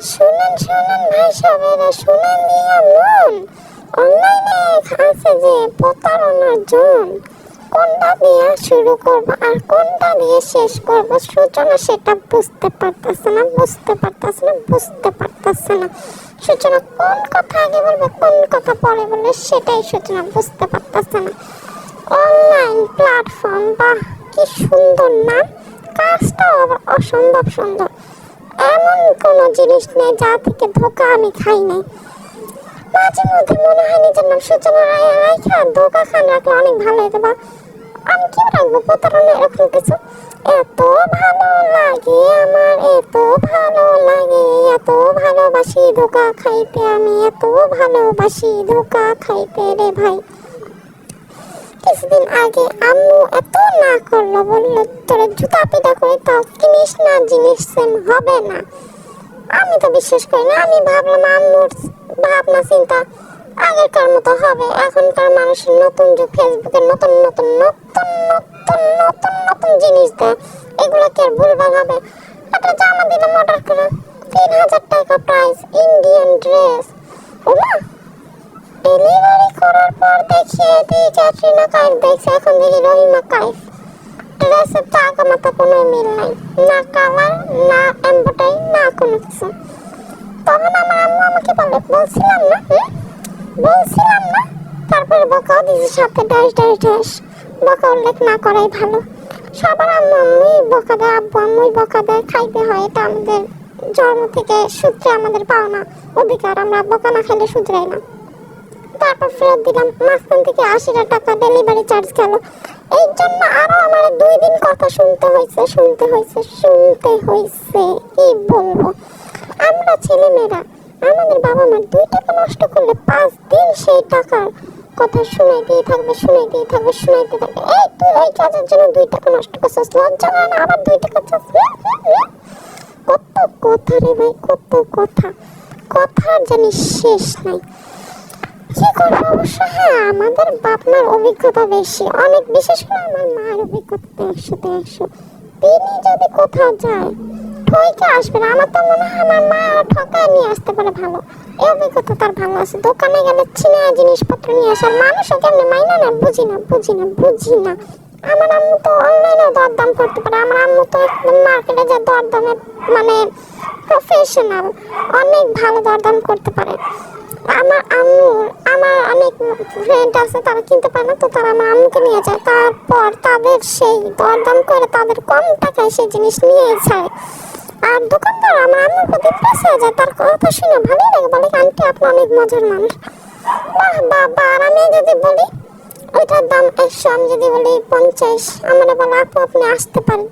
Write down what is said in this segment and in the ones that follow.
শুনেন শুনেন ভাই সবেরা শুনেন দিয়া মন। অনলাইনে আছে যে, প্রতারণার জন। কোনটা দিয়ে শুরু করব আর কোনটা দিয়ে শেষ করব সূচনা সেটা বুঝতে পারতেছে না, বুঝতে পারতেছে না, বুঝতে পারতেছে না। সূচনা কোন কথা আগে বলবে, কোন কথা পরে বলবে সেটাই সূচনা বুঝতে পারতেছে না। অনলাইন প্ল্যাটফর্ম, বাহ, কি সুন্দর না? কাজটাও আবার অসম্ভব সুন্দর। এমন কোনো জিনিস নেই যা থেকে ধোকা আমি খাই নাই। মাঝে মধ্যে মনে হয় নিজের নাম সূচনা রাখা ধোকা খান রাখলে অনেক ভালো হতো বা। আমি কি রাখব প্রতারণা এরকম কিছু? এত ভালো লাগে আমার, এত ভালো লাগে, এত ভালোবাসি ধোকা খাইতে আমি, এত ভালোবাসি ধোকা খাইতে রে ভাই। কিছুদিন আগে আম্মু এত না করল, বলল, তোর জুতা পিটা করে তাও কিনিস না, জিনিস সেম হবে না। আমি তো বিশ্বাস করি না, আমি ভাবলাম আম্মুর ভাবনা, চিন্তা আগেকার মতো হবে। এখনকার মানুষের নতুন যুগ ফেসবুকে নতুন নতুন নতুন নতুন নতুন নতুন জিনিস দেয়, এগুলো কি আর ভুলভাল হবে? একটা জামা দিলাম অর্ডার করে, তিন হাজার টাকা প্রাইস ইন্ডিয়ান ড্রেস ওমা পর দেখিয়ে দিই ক্যাটরিনা কাইফ দেখছে, এখন দেখি রহিমা কাইফ ড্রেসের তো আগামাতা কোনো মিল নাই। না কালার, না এম্ব্রয়ডারি না কোনো কিছু। তখন আমার আম্মু আমাকে বলে, বলছিলাম না? বলছিলাম না? তারপরে বকা দিয়েছে, সাথে ড্যাশ ড্যাশ ড্যাশ। বকা উল্লেখ না করাই ভালো। সবার আম্মু, আম্মুই বকা দেয়, আব্বু আম্মুই বকা দেয়, খাইতে হয়। এটা আমাদের জন্ম থেকে সূত্রে আমাদের পাওনা। অধিকার, আমরা বকা না খাইলে শুধরাই না। তারপর ফেরত দিলাম। মাঝখান থেকে আশি টাকা ডেলিভারি চার্জ গেল। এই জন্য আরও আমার দুই দিন কথা শুনতে হয়েছে শুনতে হয়েছে শুনতে হয়েছে। কি বলব? আমরা ছেলে মেয়েরা আমাদের বাবা মার দুই টাকা নষ্ট করলে পাঁচ দিন সেই টাকার কথা শুনাই দিয়ে থাকবে শুনাই দিয়ে থাকবে শুনাই দিয়ে থাকবে। এই তুই ওই কাজের জন্য দুই টাকা নষ্ট করছিস, লজ্জা হয় না? আবার দুই টাকা চাস? কত কথা রে ভাই, কত কথা। কথার জানি শেষ নাই। অবশ্য হ্যাঁ আমাদের বাপ মার অভিজ্ঞতা বেশি। অনেক, বিশেষ করে আমার মায়ের অভিজ্ঞতা একশোতে একশো তিনি যদি কোথাও যায়, ঠইকে আসবে আমার তো মনে হয় আমার মা আর ঠকায় নিয়ে আসতে পারে ভালো। এই অভিজ্ঞতা তার ভালো আছে। দোকানে গেলে চিনা জিনিসপত্র নিয়ে আসার মানুষও কেমনি মাইনা না, বুঝি না বুঝি না বুঝি না। আমার আম্মু তো অনলাইনে দরদাম করতে পারে। আমার আম্মু তো একদম মার্কেটে যা দরদামে মানে প্রফেশনাল অনেক ভালো দরদাম করতে পারে। আমার আম্মু আমার অনেক ফ্রেন্ড আছে, তারা কিনতে পারে না, তো তারা আমার আম্মুকে নিয়ে যায়। তারপর তাদের সেই দরদাম করে তাদের কম টাকায় সেই জিনিস নিয়ে যায়। আর দোকানদার আমার আম্মুর প্রতি প্রেস যায়, তার কথা শুনে ভালোই লাগে, বলে, আন্টি, আপনি অনেক মজার মানুষ। বাহ বাহ বাহ, আর আমি যদি বলি ওইটার দাম একশো, আমি যদি বলি পঞ্চাশ, আমার বলে, আপু, আপনি আসতে পারেন।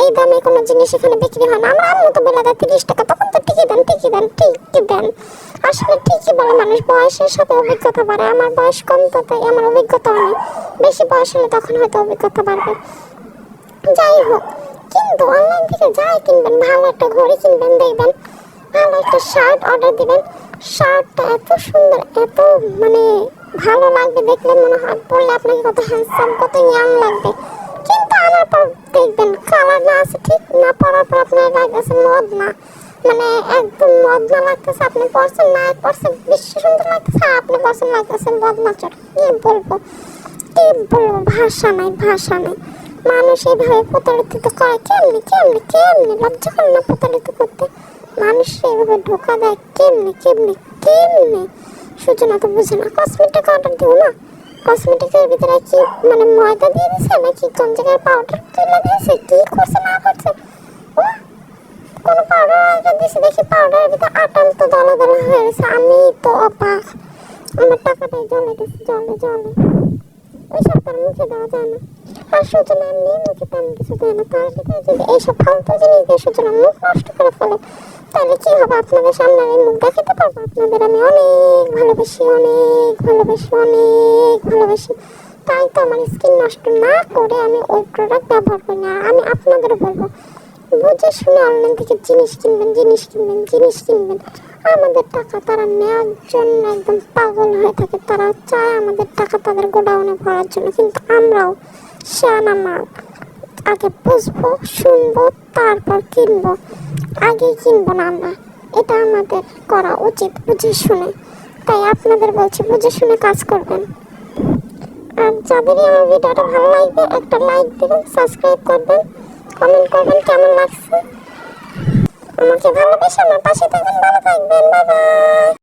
এই দামে কোনো জিনিস এখানে বিক্রি হয় না। আমার আম্মু তো বলে দেয়, তিরিশ টাকা। তখন তো টিকি দেন টিকি দেন টিকি দেন। আসলে ঠিকই বলে মানুষ, বয়সের সাথে অভিজ্ঞতা বাড়ে। আমার বয়স কম তো, তাই আমার অভিজ্ঞতা অনেক বেশি বয়স হলে তখন হয়তো অভিজ্ঞতা বাড়বে। যাই হোক, কিন্তু অনলাইন থেকে যাই কিনবেন, ভালো একটা ঘড়ি কিনবেন, দেখবেন, ভালো একটা শার্ট অর্ডার দিবেন। শার্টটা এত সুন্দর, এত মানে ভালো লাগবে দেখলে মনে হয় পরলে আপনাকে কত হ্যান্ডসাম কত ইয়াং লাগবে। কিন্তু আনার পর দেখবেন কালার না আছে, ঠিক না পরার পর আপনার লাগতেছে মদ না মানে একদম মদ না লাগতেছে আপনি পরছেন না পরছেন বেশি সুন্দর লাগতেছে আপনি পরছেন লাগতেছে মদ নাচর কি বলব? কি বলব? ভাষা নাই ভাষা নাই। মানুষ এইভাবে প্রতারিত করে, কেমনি কেমনি কেমনি? লজ্জা করে না প্রতারিত করতে? মানুষ এইভাবে ঢোকা দেয় কেমনি কেমনি কেমনি? সূচনা তো বুঝে না কসমেটিক অর্ডার দিব না। কসমেটিকের ভিতরে কি মানে ময়দা দিয়ে দিছে নাকি কোন জায়গায় পাউডার তুলে দিয়েছে? কি করছে না করছে? ও কোনো পাউডার আগে দিছে দেখি পাউডারের ভিতরে আটাল তো দলা দলা হয়ে গেছে। আমি তো অবাক। আমার টাকাটাই জলে গেছে জলে জলে ওইসব তার মুখে দেওয়া যায় না। আর সূচনা এমনি মুখে তেমন কিছু দেয় না। তার এইসব ফালতু জিনিস দিয়ে সূচনা মুখ নষ্ট করে ফেলে? তাহলে কি হবে? আপনাদের সামনে আমি মুখ দেখাতে পারব? আপনাদের আমি অনেক ভালোবাসি অনেক ভালোবাসি অনেক ভালোবাসি। তাই তো আমার স্কিন নষ্ট না করে আমি ওই প্রোডাক্ট ব্যবহার করি না। আমি আপনাদেরও বলব, বুঝে শুনে অনলাইন থেকে জিনিস কিনবেন জিনিস কিনবেন জিনিস কিনবেন। আমাদের টাকা তারা নেওয়ার জন্য একদম পাগল হয়ে থাকে। তারা চায় আমাদের টাকা তাদের গোডাউনে ভরার জন্য, কিন্তু আমরাও শানা মাল আগে বুঝব শুনব, তারপর কিনবো। আগে কিনবো না আমরা। এটা আমাদের করা উচিত, বুঝে শুনে। তাই আপনাদের বলছি, বুঝে শুনে কাজ করবেন। আর যাদেরই আমার ভিডিওটা ভালো লাগবে, একটা লাইক দেবেন সাবস্ক্রাইব করবেন কমেন্ট করবেন কেমন লাগছে। আমাকে ভালোবেসে আমার পাশে থাকবেন, ভালো থাকবেন বাই